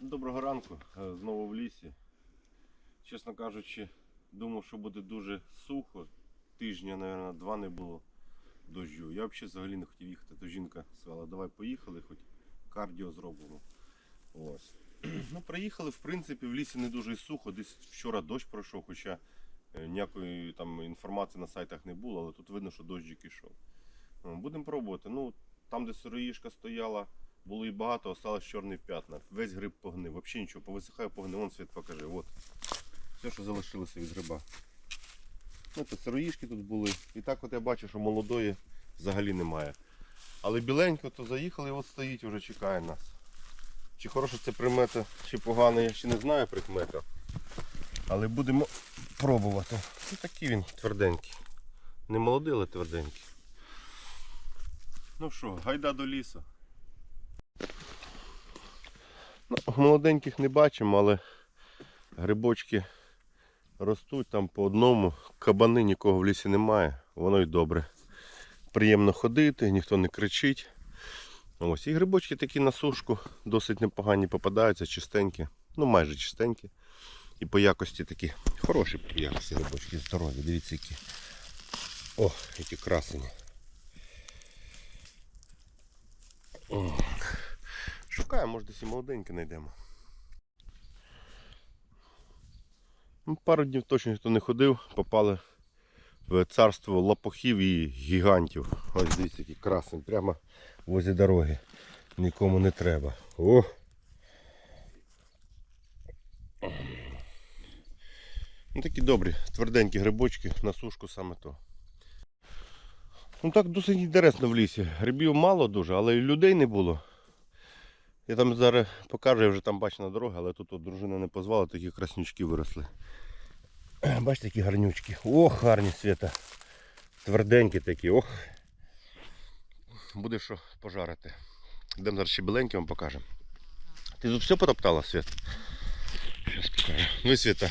Доброго ранку, Е, знову в лісі. Чесно кажучи, думав, що буде дуже сухо. Тижня, мабуть, два не було дощу. Я взагалі не хотів їхати, то жінка сказала, давай поїхали, хоч кардіо зробимо. Ось. Ну, приїхали, в принципі, в лісі не дуже сухо. Десь вчора дощ пройшов, хоча е, ніякої там інформації на сайтах не було, але тут видно, що дощик ішов. Будемо пробувати. Ну, там, де сироїшка стояла, було і багато, осталось чорні п'ятна. Весь гриб погнив. Взагалі нічого, повисихає, погнив. Вон світ покажи. От. Все, що залишилося від гриба. Ну, це сироїшки тут були. І так от я бачу, що молодої взагалі немає. Але біленько то заїхали, і от стоїть, вже чекає нас. Чи хороша це примета, чи погана, я ще не знаю прикмета. Але будемо пробувати. Ну такий він тверденький. Не молодий, але тверденький. Ну що, гайда до лісу. Ну, молоденьких не бачимо, але грибочки ростуть там по одному. Кабани нікого в лісі немає, воно й добре. Приємно ходити, ніхто не кричить. Ось, і грибочки такі на сушку досить непогані попадаються, чистенькі, ну майже чистенькі. І по якості такі хороші по якості грибочки здорові. Дивіться які. О, які красені. О. Шукаємо, може десь і молоденькі знайдемо. Ну, Пару днів точно ніхто не ходив, попали в царство лопухів і гігантів. Ось дивіться, які красені, прямо возле дороги. Нікому не треба. О! Ну такі добрі, тверденькі грибочки, на сушку саме то. Ну так досить інтересно в лісі. Грибів мало дуже, але і людей не було. Я там зараз покажу, я вже там бачу на дорозі, але тут от дружина не позвала, такі краснючки виросли. Бачите, які гарнючки. Ох, гарні свята. Тверденькі такі, ох. Буде що пожарити. Йдемо зараз ще біленькі покажемо. Ти тут все потоптала, Свят? Зараз покажу. Ну і Свята.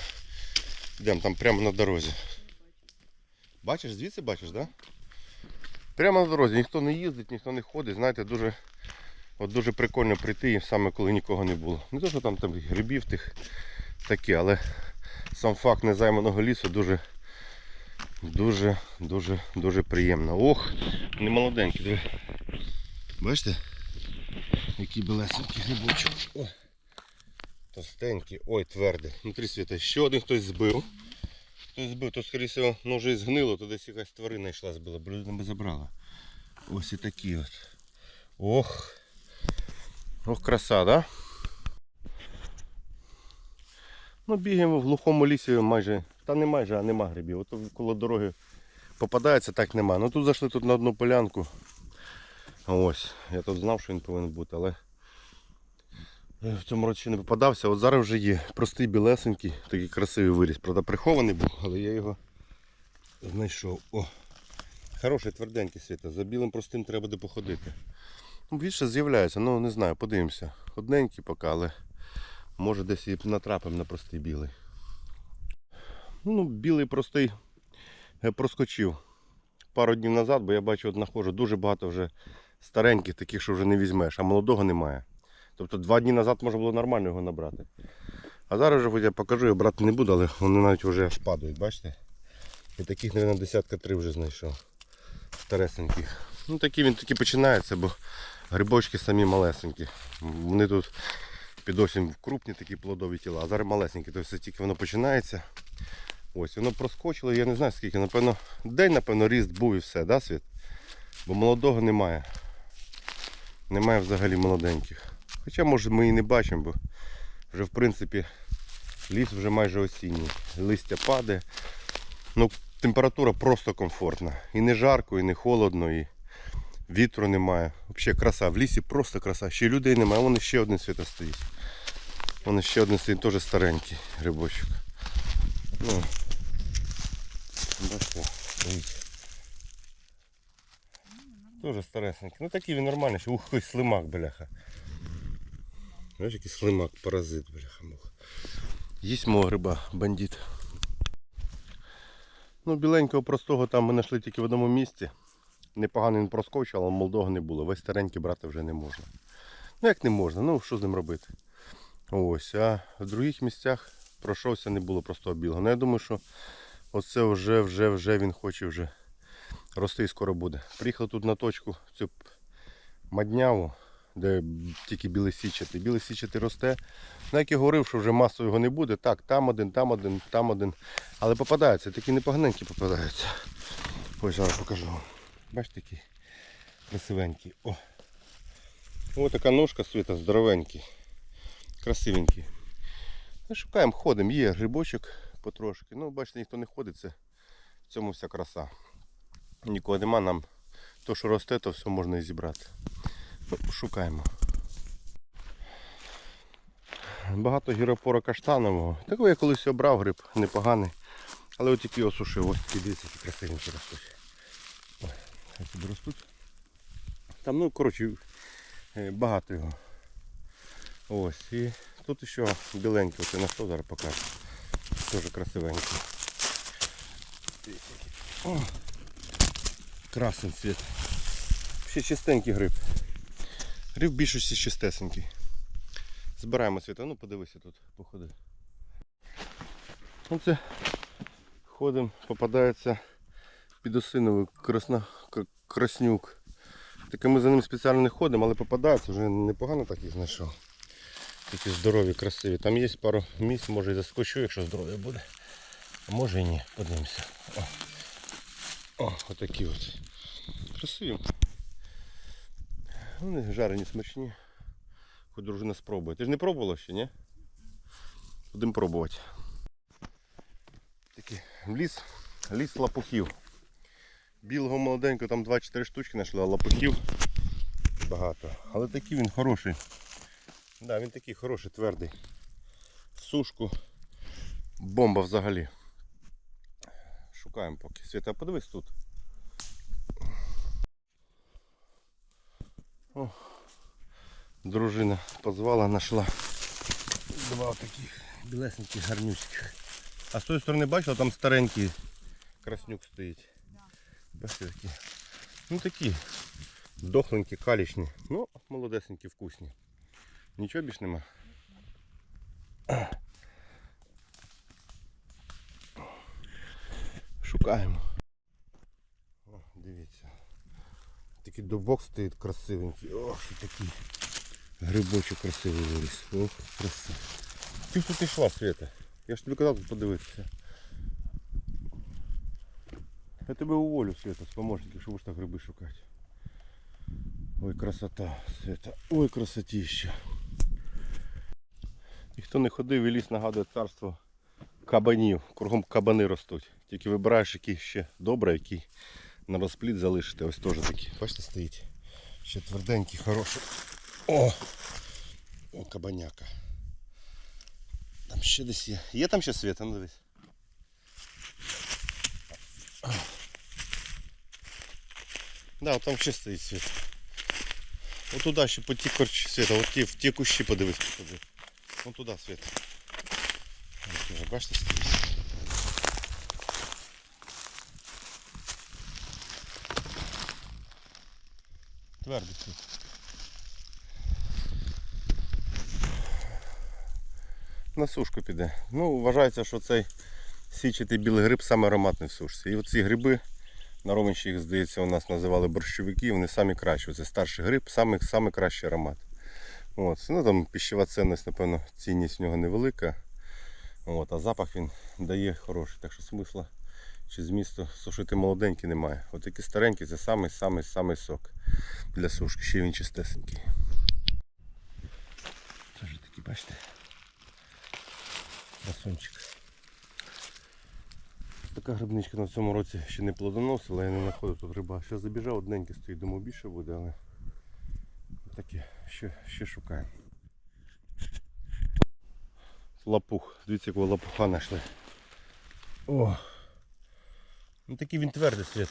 Йдемо там прямо на дорозі. Бачиш, звідси бачиш, так? Да? Прямо на дорозі. Ніхто не їздить, ніхто не ходить. Знаєте, дуже, от дуже прикольно прийти, саме коли нікого не було. Не то, що там, там грибів тих такі, але сам факт незайманого лісу дуже дуже, дуже, дуже приємно. Ох, не молоденький, диви. Бачите? Який белесенький грибочок. О, товстенький, ой, твердий. Внутрі світа. Ще один хтось збив. Хтось збив, то скоріше ну вже і згнило, то десь якась тварина йшла збила, бо людина би забрала. Ось і такі от. Ох. Ох, краса, да? Ну, бігаємо в глухому лісі майже, та не майже, а нема грибів. Ото коло дороги попадається, так нема. Ну тут зайшли тут на одну полянку. Ось, я тут знав, що він повинен бути, але в цьому році не попадався. От зараз вже є простий білесенький, такий красивий виріс. Правда, прихований був, але я його знайшов. О! Хороший тверденький світа. За білим простим треба буде походити. Ну, більше з'являється, ну не знаю, подивимося. Одненький поки, але може десь і натрапимо на простий білий. Ну, білий простий е, проскочив пару днів назад, бо я бачу, от знаходжу дуже багато вже стареньких, таких, що вже не візьмеш, а молодого немає. Тобто два дні назад можна було нормально його набрати. А зараз вже я покажу, я брати не буду, але вони навіть вже аж падають, бачите? І таких, мабуть, десятка три вже знайшов. Старесеньких. Ну такі він таки починається, бо грибочки самі малесенькі. Вони тут під осінь крупні такі плодові тіла, а зараз малесенькі. Тобто тільки воно починається. Ось, воно проскочило, я не знаю скільки, напевно, день, напевно, ріст був і все, да, Світ? Бо молодого немає. Немає взагалі молоденьких. Хоча може ми і не бачимо, бо вже в принципі ліс вже майже осінній. Листя падає. Ну, температура просто комфортна. І не жарко, і не холодно, і вітру немає. Взагалі краса. В лісі просто краса. Ще людей немає, вон ще один світа стоїть. Вон ще один стоїть, теж старенький грибочок. Ну, бачите. Тоже старесенький. Ну такий він нормальний. ще. Ух, слимак, бляха. Знаєш, який слимак, паразит, бляха муха. Їсть мого гриба, бандит. Ну, біленького простого там ми знайшли тільки в одному місці. Непоганий він проскочив, але молодого не було. Весь старенький брати вже не можна. Ну як не можна, ну що з ним робити? Ось, а в других місцях пройшовся, не було просто білого. Ну я думаю, що оце вже, вже, вже він хоче вже рости і скоро буде. Приїхав тут на точку цю мадняву, де тільки білий січатий. Білий січатий росте. Ну, як я говорив, що вже масу його не буде. Так, там один, там один, там один. Але попадаються, такі непоганенькі попадаються. Ось зараз покажу вам. Бачите, такий красивенький. О. Ось така ножка світа, здоровенький. Красивенький. Ну, шукаємо, ходимо, є грибочок потрошки. Ну, бачите, ніхто не ходить, це в цьому вся краса. Нікого нема, нам то, що росте, то все можна і зібрати. Ну, шукаємо. Багато гіропора каштанового. Такого я колись обрав гриб, непоганий. Але от тільки осушив. Ось такі дивіться, які красивенькі ростуть. Хай собі ростуть. Там, ну, коротше, е, багато його. Ось. І тут ще біленький, от я знайшов, зараз покажу. Теж красивенький. О, красен цвіт. Ще чистенький гриб. Гриб більшості чистесенький. Збираємо світа, ну подивися тут, походи. Оце ходимо, попадається підосиновий красна, кр- краснюк. Таке ми за ним спеціально не ходимо, але попадається, вже непогано так їх знайшов. Такі здорові, красиві. Там є пару місць, може і заскочу, якщо здоров'я буде. А може і ні. Подивимося. О, О отакі от. Красиві. Вони жарені смачні. Хоч дружина спробує. Ти ж не пробувала ще, ні? Будемо пробувати. Такий ліс, ліс лапухів. Білого молоденького там 2-4 штучки знайшли, а лапухів багато. Але такий він хороший. Да, він такий хороший, твердий. Сушку. Бомба взагалі. Шукаємо поки. Свята, подивись тут. О, дружина позвала, знайшла два таких білесеньких гарнюських. А з тої сторони бачила, там старенький краснюк стоїть. Бачите. Ну такі дохленькі, калічні. Ну, молодесенькі, вкусні. Нічого більш нема. Шукаємо. О, дивіться. Такий дубок стоїть красивенький. Ох, такий грибочок красивий виріс. Ох, красивий. Ти ж тут йшла, Света. Я ж тобі казав тут подивитися. Я тебе уволю, Света, з помощників, що будеш так гриби шукати. Ой, красота, Света. Ой, красотища. І хто не ходив і ліс нагадує царство кабанів. Кругом кабани ростуть. Тільки вибираєш, який ще добре, який на розпліт залишити. Ось теж такий. Бачите, стоїть. Ще тверденький, хороший. О! О, кабаняка. Там ще десь є. Є там ще світ, ну дивись. Да, там ще стоїть світ. От туди ще по ті корчі світа, от ті, в ті кущі подивись. Туди. Вон туди світ. Бачите, стоїть. Твердий світ. На сушку піде. Ну, вважається, що цей січатий білий гриб саме ароматний в сушці. І оці гриби, на Романщі їх, здається, у нас називали борщовики, вони самі кращі. Це старший гриб, самий, самий кращий аромат. От. Ну, там пищева цінність, напевно, цінність в нього невелика. От, а запах він дає хороший. Так що смисла чи змісту сушити молоденький немає. От такі старенькі це самий самий самий сок для сушки. Ще він чистесенький. Це ж такі, бачите? Красунчик. Така грибничка на цьому році ще не плодоносила, я не знаходив тут гриба. Ще забіжав одненький стоїть, думаю більше буде, але таке ще, ще шукаємо. Лапух. Дивіться, якого лапуха знайшли. О! Ну такий він твердий світ.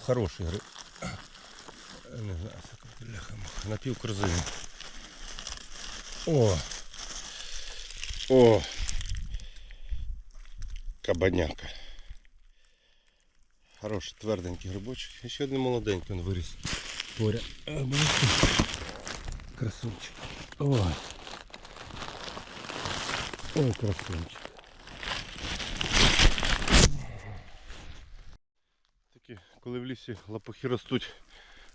Хороший гриб. Не знаю, бляха. Напів корзини. О! О! Кабаняка. Хороший тверденький грибочок. Ще один молоденький він виріс. Поряд. А. Красунчик. О. Ой, красунчик. Такі, коли в лісі лопухи ростуть,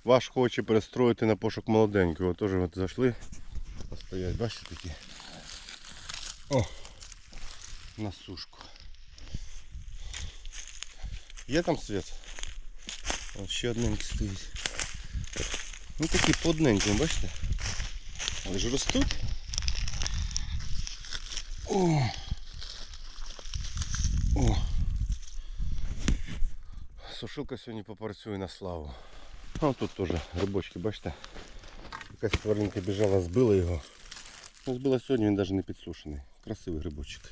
важко очі перестроїти на пошук молоденького. Теж от зайшли, постоять, бачите такі. О! На сушку. Є там світ? О, ще одненький стоїть. Ну такі по одненькому, бачите? Але ж ростуть. О! О! Сушилка сьогодні попрацює на славу. А тут теж грибочки, бачите? Якась тваринка біжала, збила його. Ну, збила сьогодні, він навіть не підсушений. Красивий грибочок.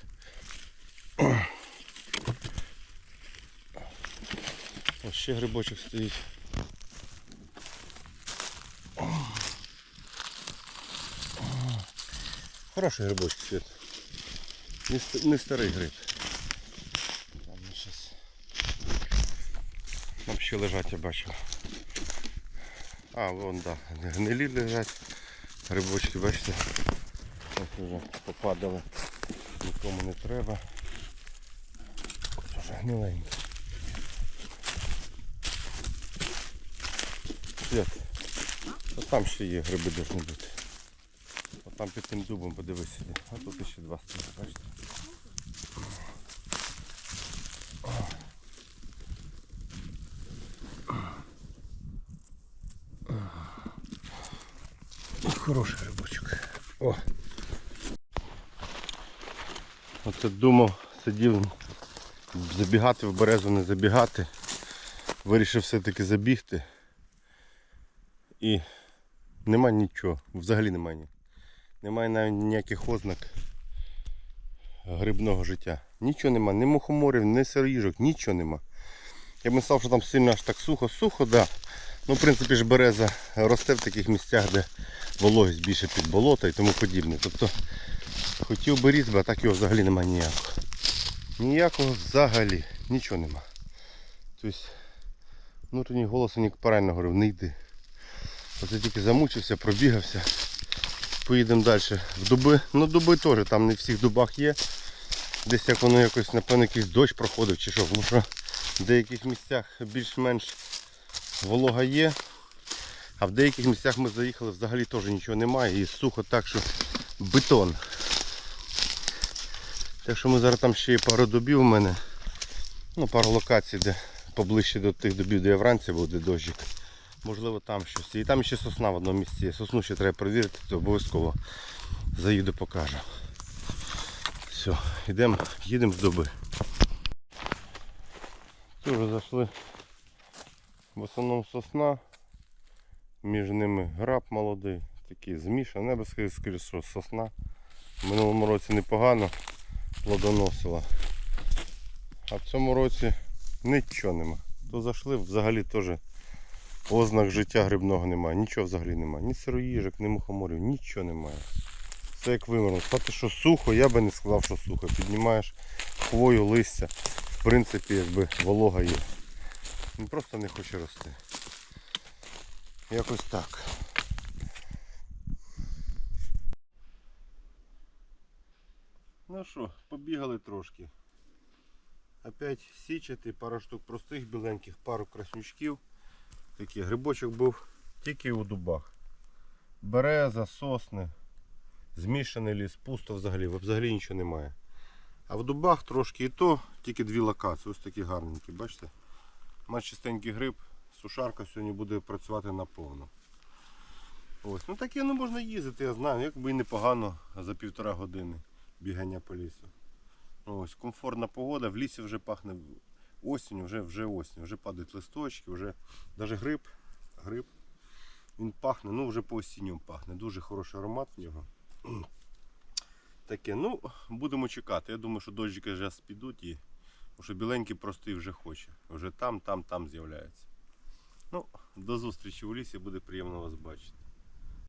Ось ще грибочок стоїть. Хороший грибочок світ. Не, не старий гриб. Там щас. Там ще лежать, я бачив. А, вон, да. Гнилі лежать. Грибочки, бачите. Ось вже попадали. Нікому не треба. Ось вже гниленькі. Свят. От там ще є гриби повинні бути. От там під тим дубом подивись сюди. А тут ще два стоять, бачите? Хороший грибочок. О! Оце думав, сидів забігати в березу, не забігати. Вирішив все-таки забігти. І нема нічого, взагалі немає. Немає навіть ніяких ознак грибного життя. Нічого нема, ні мухоморів, ні сироїжок, нічого нема. Я б не сказав, що там сильно аж так сухо, сухо, да. Ну, в принципі ж береза росте в таких місцях, де вологість більше під болото і тому подібне. Тобто хотів би різьби, а так його взагалі немає ніякого. Ніякого взагалі, нічого нема. Тобто внутрішній голос мені правильно говорив, не йди. Оце тільки замучився, пробігався. Поїдемо далі в дуби. Ну дуби теж, там не всіх дубах є. Десь як воно якось, напевно, якийсь дощ проходив чи що. Тому в деяких місцях більш-менш волога є. А в деяких місцях ми заїхали, взагалі теж нічого немає і сухо так, що бетон. Так що ми зараз там ще є пару дубів у мене. Ну, пару локацій, де поближче до тих дубів, де я вранці був, де дощик. Можливо там щось. І там ще сосна в одному місці. Сосну ще треба перевірити, то обов'язково заїду покажу. Все, йдемо, їдемо в дуби. Тут вже зайшли в основному сосна. Між ними граб молодий, такий змішаний, би що сосна. В минулому році непогано плодоносила. А в цьому році нічого нема. То зайшли взагалі теж ознак життя грибного немає. Нічого взагалі немає. Ні сироїжок, ні мухоморів, нічого немає. Все як вимерло. Сказати, що сухо, я би не сказав, що сухо. Піднімаєш хвою, листя. В принципі, якби волога є. Він просто не хоче рости. Якось так. Ну що, побігали трошки. Опять січати, пару штук простих біленьких, пару краснючків. Такий грибочок був тільки у дубах. Береза, сосни, змішаний ліс, пусто взагалі, взагалі нічого немає. А в дубах трошки і то, тільки дві локації, ось такі гарненькі, бачите? Має чистенький гриб, сушарка сьогодні буде працювати наповну. Ось, ну таке ну, можна їздити, я знаю, якби і непогано за півтора години бігання по лісу. Ось, комфортна погода, в лісі вже пахне осінню, вже, вже осінь, вже падають листочки, вже навіть гриб, гриб. Він пахне, ну вже по осінню пахне. Дуже хороший аромат в нього. Таке, ну, будемо чекати. Я думаю, що дощики зараз підуть і тому що біленький простий вже хоче. Вже там, там, там з'являється. Ну, до зустрічі у лісі, буде приємно вас бачити.